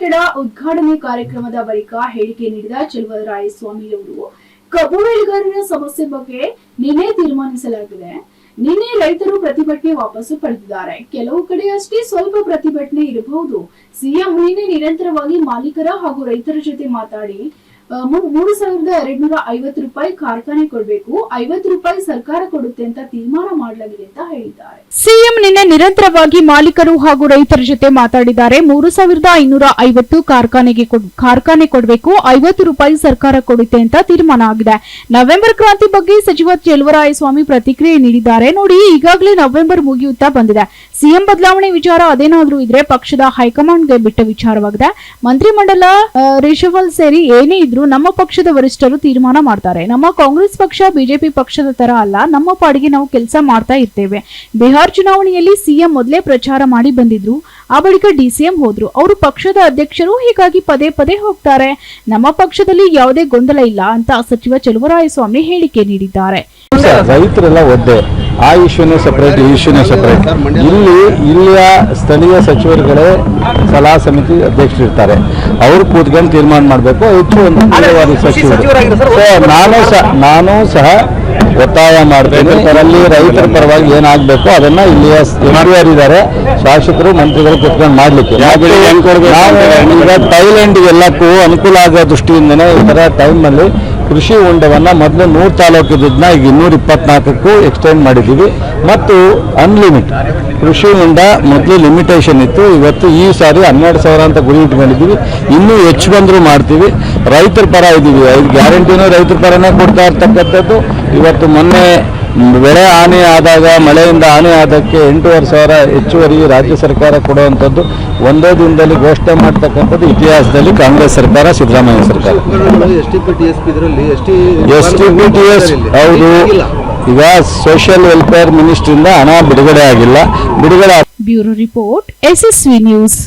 ಕಟ್ಟಡ ಉದ್ಘಾಟನೆ ಕಾರ್ಯಕ್ರಮದ ಬಳಿಕ ಹೇಳಿಕೆ ನೀಡಿದ ಚಲುವರಾಯಸ್ವಾಮಿಯವರು ಕಬ್ಬು ಬೆಳೆಗಾರರ ಸಮಸ್ಯೆ ಬಗ್ಗೆ ನಿನ್ನೆ ತೀರ್ಮಾನಿಸಲಾಗಿದೆ. ನಿನ್ನೆ ರೈತರು ಪ್ರತಿಭಟನೆ ವಾಪಸ್ಸು ಪಡೆದಿದ್ದಾರೆ. ಕೆಲವು ಕಡೆ ಅಷ್ಟೇ ಸ್ವಲ್ಪ ಪ್ರತಿಭಟನೆ ಇರಬಹುದು. ಸಿಎಂ ನಿನ್ನೆ ನಿರಂತರವಾಗಿ ಮಾಲೀಕರ ಹಾಗೂ ರೈತರ ಜೊತೆ ಮಾತಾಡಿ ಮೂರು ಸಾವಿರದ ಎರಡ್ ನೂರ ಐವತ್ತು ರೂಪಾಯಿ ಕಾರ್ಖಾನೆ ಕೊಡಬೇಕು, ಐವತ್ತು ರೂಪಾಯಿ ಸರ್ಕಾರ ಕೊಡುತ್ತೆ ಅಂತ ತೀರ್ಮಾನ ಮಾಡಲಾಗಿದೆ ಅಂತ ಹೇಳಿದ್ದಾರೆ. ಸಿಎಂ ನಿನ್ನೆ ನಿರಂತರವಾಗಿ ಮಾಲೀಕರು ಹಾಗೂ ರೈತರ ಜೊತೆ ಮಾತಾಡಿದ್ದಾರೆ. ಮೂರು ಸಾವಿರದ ಐನೂರ ಐವತ್ತು ಕಾರ್ಖಾನೆಗೆ ಕಾರ್ಖಾನೆ ಕೊಡಬೇಕು, ಐವತ್ತು ರೂಪಾಯಿ ಸರ್ಕಾರ ಕೊಡುತ್ತೆ ಅಂತ ತೀರ್ಮಾನ ಆಗಿದೆ. ನವೆಂಬರ್ ಕ್ರಾಂತಿ ಬಗ್ಗೆ ಸಚಿವ ಚೆಲುವರಾಯಸ್ವಾಮಿ ಪ್ರತಿಕ್ರಿಯೆ ನೀಡಿದ್ದಾರೆ. ನೋಡಿ, ಈಗಾಗಲೇ ನವೆಂಬರ್ ಮುಗಿಯುತ್ತಾ ಬಂದಿದೆ. ಸಿಎಂ ಬದಲಾವಣೆ ವಿಚಾರ ಅದೇನಾದ್ರೂ ಇದ್ರೆ ಪಕ್ಷದ ಹೈಕಮಾಂಡ್ಗೆ ಬಿಟ್ಟ ವಿಚಾರವಾಗಿದೆ. ಮಂತ್ರಿಮಂಡಲ ರಿಷವಲ್ ಸೇರಿ ಏನೇ ಇದ್ರೂ ನಮ್ಮ ಪಕ್ಷದ ವರಿಷ್ಠರು ತೀರ್ಮಾನ ಮಾಡ್ತಾರೆ. ನಮ್ಮ ಕಾಂಗ್ರೆಸ್ ಪಕ್ಷ, ಬಿಜೆಪಿ ಪಕ್ಷದ ತರ ಅಲ್ಲ. ನಮ್ಮ ಪಾಡಿಗೆ ನಾವು ಕೆಲಸ ಮಾಡ್ತಾ ಇರ್ತೇವೆ. ಬಿಹಾರ್ ಚುನಾವಣೆಯಲ್ಲಿ ಸಿಎಂ ಮೊದಲೇ ಪ್ರಚಾರ ಮಾಡಿ ಬಂದಿದ್ರು. ಆ ಬಳಿಕ ಡಿಸಿಎಂ ಹೋದ್ರು. ಅವರು ಪಕ್ಷದ ಅಧ್ಯಕ್ಷರು, ಹೀಗಾಗಿ ಪದೇ ಪದೇ ಹೋಗ್ತಾರೆ. ನಮ್ಮ ಪಕ್ಷದಲ್ಲಿ ಯಾವುದೇ ಗೊಂದಲ ಇಲ್ಲ ಅಂತ ಸಚಿವ ಚೆಲುವರಾಯಸ್ವಾಮಿ ಹೇಳಿಕೆ ನೀಡಿದ್ದಾರೆ. ರೈತರೆಲ್ಲ ಒದ್ದೆ. ಆ ಇಶ್ಯೂನೇ ಸಪ್ರೇಟ್ ಈ ಇಶ್ಯೂನೇ ಸಪ್ರೇಟ್ ಇಲ್ಲಿ ಇಲ್ಲಿಯ ಸ್ಥಳೀಯ ಸಚಿವರುಗಳೇ ಸಲಹಾ ಸಮಿತಿ ಅಧ್ಯಕ್ಷರಿರ್ತಾರೆ. ಅವರು ಕೂತ್ಕೊಂಡು ತೀರ್ಮಾನ ಮಾಡಬೇಕು. ಹೆಚ್ಚು ಒಂದು ನೇರವಾದ ಸಚಿವರು. ಸೊ ನಾನು ಸಹ ನಾನು ಸಹ ಒತ್ತಾಯ ಮಾಡ್ತೇನೆ. ಅಲ್ಲಿ ರೈತರ ಪರವಾಗಿ ಏನಾಗಬೇಕು ಅದನ್ನ ಇಲ್ಲಿಯ ಮಾಡಿದ್ದಾರೆ ಇದ್ದಾರೆ ಶಾಸಕರು ಮಂತ್ರಿಗಳು ಕುತ್ಕೊಂಡು ಮಾಡ್ಲಿಕ್ಕೆ. ನಾವು ಈಗ ಥೈಲ್ಯಾಂಡ್ ಎಲ್ಲಕ್ಕೂ ಅನುಕೂಲ ಆಗೋ ದೃಷ್ಟಿಯಿಂದನೇ ಈ ಥರ ಟೈಮಲ್ಲಿ ಕೃಷಿ ಹೊಂಡವನ್ನು ಮೊದಲು ನೂರು ತಾಲೂಕಿದ್ದನ್ನ ಈಗ ಇನ್ನೂರ ಇಪ್ಪತ್ನಾಲ್ಕಕ್ಕೂ ಎಕ್ಸ್ಟೆಂಡ್ ಮಾಡಿದ್ದೀವಿ. ಮತ್ತು ಅನ್ಲಿಮಿಟ್ ಕೃಷಿ ಹೊಂಡ ಮೊದಲು ಲಿಮಿಟೇಷನ್ ಇತ್ತು. ಇವತ್ತು ಈ ಸಾರಿ ಹನ್ನೆರಡು ಸಾವಿರ ಅಂತ ಗುರಿ ಇಟ್ಕೊಂಡಿದ್ದೀವಿ. ಇನ್ನೂ ಹೆಚ್ಚು ಬಂದರೂ ಮಾಡ್ತೀವಿ. ರೈತರ ಪರ ಇದ್ದೀವಿ. ಐದು ಗ್ಯಾರಂಟಿನೂ ರೈತರ ಪರನೇ ಕೊಡ್ತಾ ಇರ್ತಕ್ಕಂಥದ್ದು. ಇವತ್ತು ಮೊನ್ನೆ ಬೆಳೆ ಹಾನಿ ಆದಾಗ, ಮಳೆಯಿಂದ ಹಾನಿ ಆದಕ್ಕೆ ಎಂಟೂವರೆ ಸಾವಿರ ಹೆಚ್ಚುವರಿ ರಾಜ್ಯ ಸರ್ಕಾರ ಕೊಡುವಂಥದ್ದು. ಒಂದೇ ದಿನದಲ್ಲಿ ಘೋಷಣೆ ಮಾಡ್ತಕ್ಕಂಥದ್ದು ಇತಿಹಾಸದಲ್ಲಿ ಕಾಂಗ್ರೆಸ್ ಸರ್ಕಾರ, ಸಿದ್ದರಾಮಯ್ಯ ಸರ್ಕಾರ. S T P T S ಹೌದು. ಈಗ ಸೋಷಿಯಲ್ ವೆಲ್ಫೇರ್ ಮಿನಿಸ್ಟ್ರಿಂದ ಹಣ ಬಿಡುಗಡೆ ಆಗಿಲ್ಲ. ಬಿಡುಗಡೆ ಬ್ಯೂರೋ ರಿಪೋರ್ಟ್, ಎಸ್ಎಸ್ವಿ ನ್ಯೂಸ್.